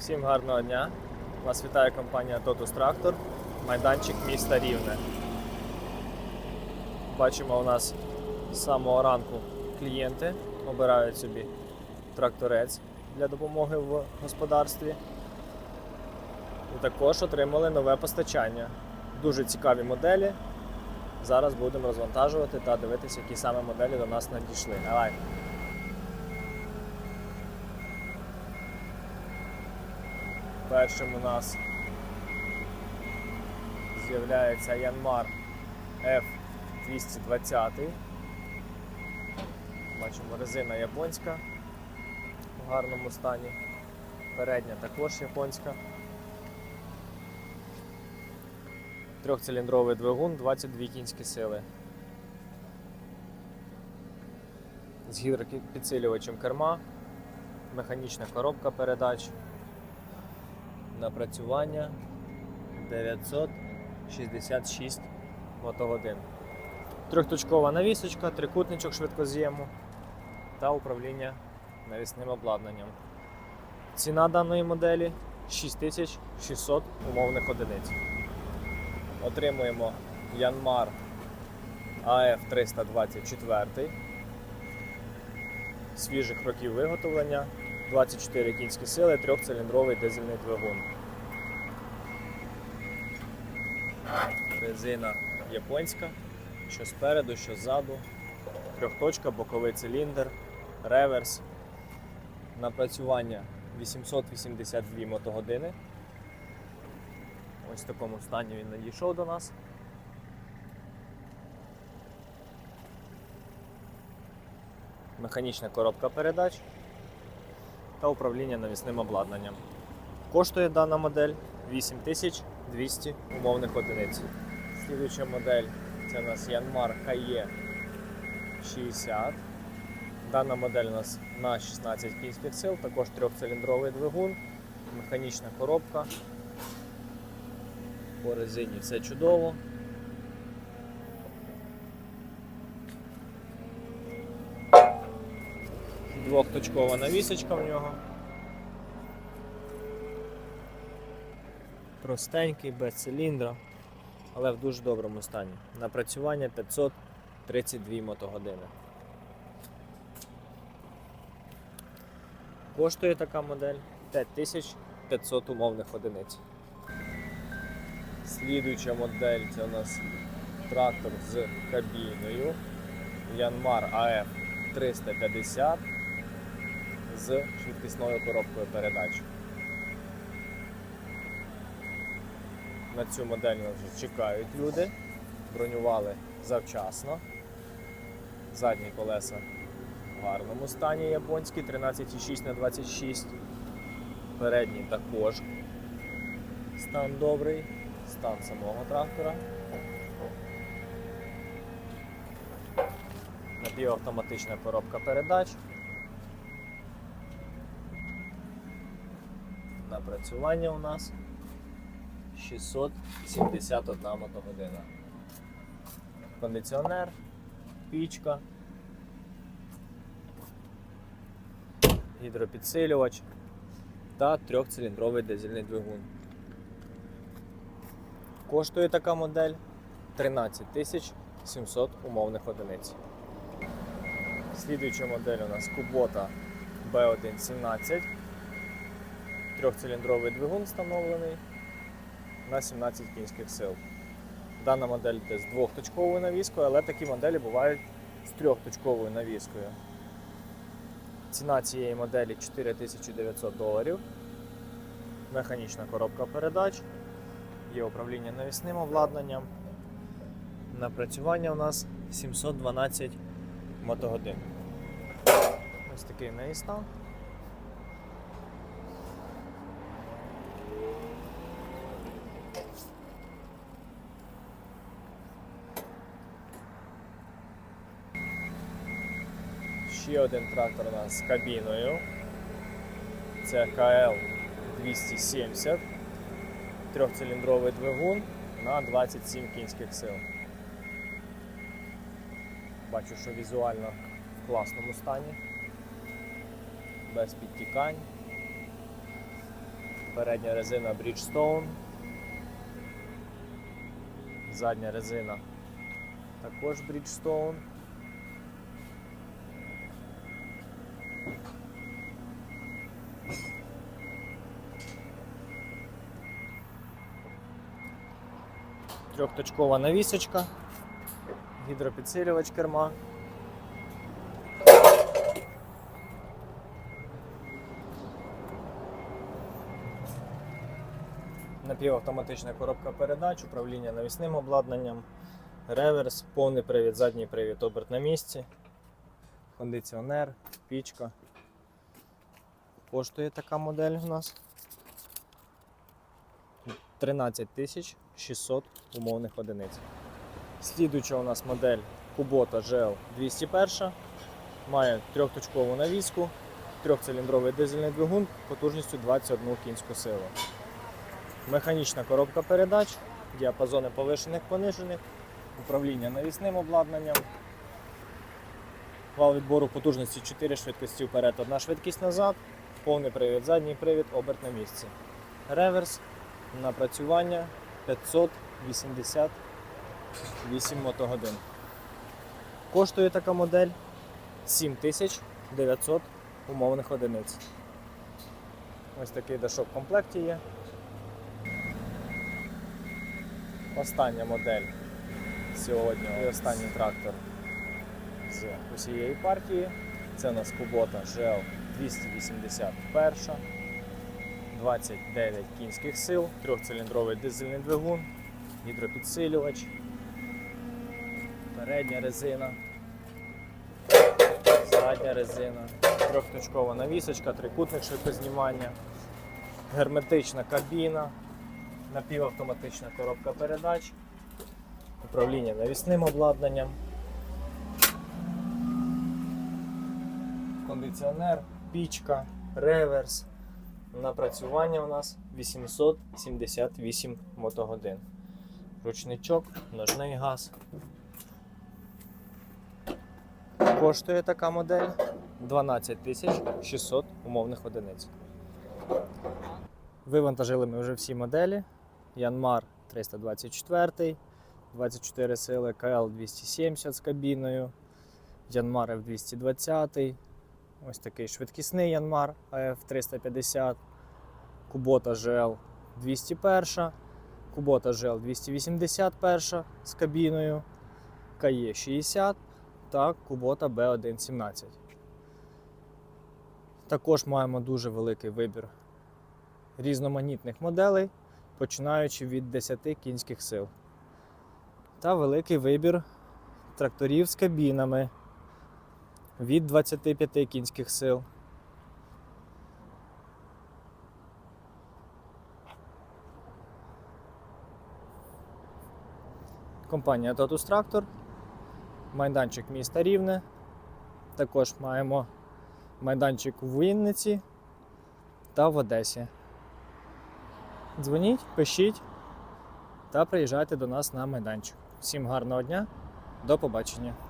Всім гарного дня. Вас вітає компанія Totus Tractor, майданчик міста Рівне. Бачимо, у нас з самого ранку клієнти обирають собі тракторець для допомоги в господарстві. І також отримали нове постачання. Дуже цікаві моделі. Зараз будемо розвантажувати та дивитися, які саме моделі до нас надійшли. Давай. Першим у нас з'являється Янмар F220. Бачимо резина японська в гарному стані. Передня також японська. Трьохциліндровий двигун, 22 кінські сили. З гідропідсилювачем керма, механічна коробка передач. Напрацювання 966 мотогодин. Трьохточкова навісочка, трикутничок швидкоз'єму та управління навісним обладнанням. Ціна даної моделі 6600 умовних одиниць. Отримуємо Янмар AF 324 свіжих років виготовлення, 24 кінські сили, трьохциліндровий дизельний двигун. Резина японська, що спереду, що ззаду, трьохточка, боковий циліндр, реверс. Напрацювання 882 мотогодини. Ось в такому стані він надійшов до нас. Механічна коробка передач та управління навісним обладнанням. Коштує дана модель 8200 умовних одиниць. Слідуюча модель це у нас Yanmar KE 60. Дана модель у нас на 16 кінських сил, також трьохциліндровий двигун, механічна коробка. По резині все чудово. Двохточкова навісочка в нього. Простенький, без циліндра, але в дуже доброму стані. Напрацювання 532 мотогодини. Коштує така модель 5500 умовних одиниць. Слідуюча модель це у нас трактор з кабіною Yanmar AF 350 з швидкісною коробкою передач. На цю модель вже чекають люди, бронювали завчасно. Задні колеса в гарному стані японські 13,6 на 26. Передні також стан добрий, стан самого трактора. Напівавтоматична коробка передач. Напрацювання у нас 671 мотогодина. Кондиціонер, пічка, гідропідсилювач та трьохциліндровий дизельний двигун. Коштує така модель 13 700 умовних одиниць. Слідуюча модель у нас Kubota B117. Трьохциліндровий двигун встановлений на 17 кінських сил. Дана модель з двохточковою навіскою, але такі моделі бувають з трьохточковою навіскою. Ціна цієї моделі 4900 доларів. Механічна коробка передач. Є управління навісним обладнанням. Напрацювання у нас 712 мотогодин. Ось такий неї стан. Ще один трактор у нас з кабіною. Це КЛ 270. Трьохциліндровий двигун на 27 кінських сил. Бачу, що візуально в класному стані, без підтікань. Передня резина Bridgestone. Задня резина також Bridgestone. Трьохточкова навісочка, гідропідсилювач керма. Напівавтоматична коробка передач, управління навісним обладнанням, реверс, повний привід, задній привід, оберт на місці, кондиціонер, пічка. Коштує така модель у нас 13 тисяч 600 умовних одиниць. Слідуюча у нас модель Kubota GL 201. Має трьохточкову навіску, трьохциліндровий дизельний двигун потужністю 21 кінську силу. Механічна коробка передач, діапазони повишених понижених, управління навісним обладнанням. Вал відбору потужності 4 швидкості вперед, 1 швидкість назад, повний привід, задній привід, оберт на місці. Реверс, напрацювання 588 мотогодин. Коштує така модель 7900 умовних одиниць. Ось такий дашок в комплекті є. Остання модель сьогодні і останній трактор з усієї партії. Це у нас Kubota GL 281, 29 кінських сил, трьохциліндровий дизельний двигун, гідропідсилювач, передня резина, задня резина, трьохточкова навісочка, трикутник швидкознімання, герметична кабіна, напівавтоматична коробка передач, управління навісним обладнанням, кондиціонер, пічка, реверс. Напрацювання у нас 878 мотогодин. Ручничок, ножний газ. Коштує така модель 12 600 умовних одиниць. Вивантажили ми вже всі моделі. Янмар 324, 24 сили, КЛ 270 з кабіною, Янмар F220, ось такий швидкісний Янмар АФ 350, Кубота GL 201, Кубота GL 281 з кабіною, КАЄ 60 та Кубота B117. Також маємо дуже великий вибір різноманітних моделей, починаючи від 10 кінських сил. Та великий вибір тракторів з кабінами від 25 кінських сил. Компанія Totus Tractor, майданчик міста Рівне. Також маємо майданчик у Вінниці та в Одесі. Дзвоніть, пишіть та приїжджайте до нас на майданчик. Всім гарного дня, до побачення!